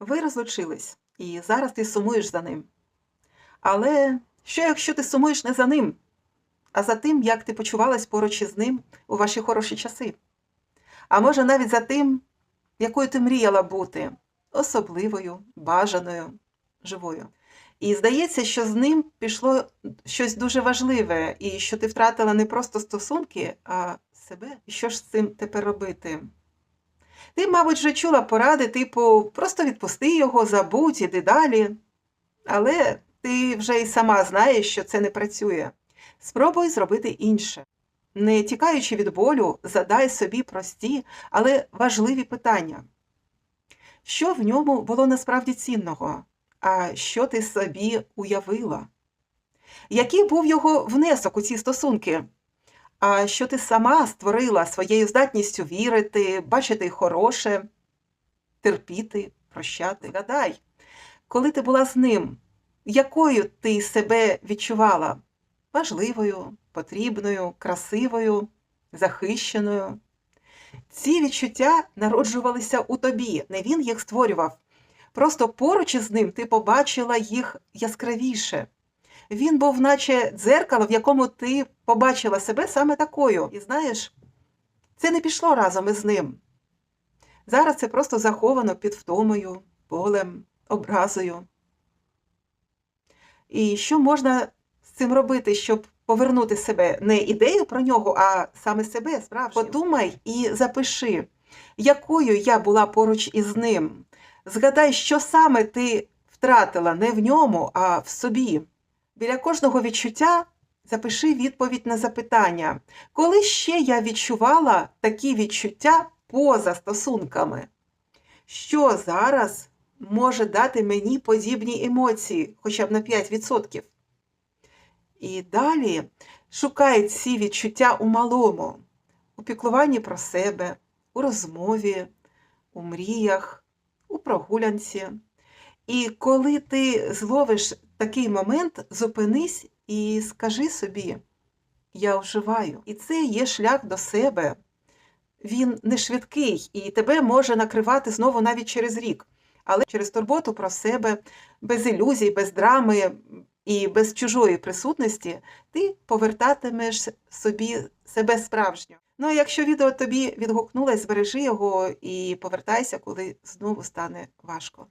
Ви розлучились, і зараз ти сумуєш за ним. Але що, якщо ти сумуєш не за ним, а за тим, як ти почувалась поруч із ним у ваші хороші часи? А може, навіть за тим, якою ти мріяла бути особливою, бажаною, живою. І здається, що з ним пішло щось дуже важливе, і що ти втратила не просто стосунки, а себе. І що ж з цим тепер робити? Ти, мабуть, вже чула поради, типу, просто відпусти його, забудь, іди далі. Але ти вже й сама знаєш, що це не працює. Спробуй зробити інше. Не тікаючи від болю, задай собі прості, але важливі питання. Що в ньому було насправді цінного? А що ти собі уявила? Який був його внесок у ці стосунки? А що ти сама створила своєю здатністю вірити, бачити хороше, терпіти, прощати? Гадай, коли ти була з ним, якою ти себе відчувала? Важливою, потрібною, красивою, захищеною. Ці відчуття народжувалися у тобі, не він їх створював. Просто поруч із ним ти побачила їх яскравіше. Він був, наче дзеркало, в якому ти побачила себе саме такою. І знаєш, це не пішло разом із ним. Зараз це просто заховано під втомою, болем, образою. І що можна з цим робити, щоб повернути себе не ідею про нього, а саме себе справжнім? Подумай і запиши, якою я була поруч із ним. Згадай, що саме ти втратила не в ньому, а в собі. Біля кожного відчуття запиши відповідь на запитання, коли ще я відчувала такі відчуття поза стосунками? Що зараз може дати мені подібні емоції, хоча б на 5%? І далі шукай ці відчуття у малому, у піклуванні про себе, у розмові, у мріях, у прогулянці. І коли ти зловиш такий момент, зупинись і скажи собі: я вживаю. І це є шлях до себе. Він не швидкий і тебе може накривати знову навіть через рік. Але через турботу про себе, без ілюзій, без драми і без чужої присутності, ти повертатимеш собі себе справжньо. Ну а якщо відео тобі відгукнулось, збережи його і повертайся, коли знову стане важко.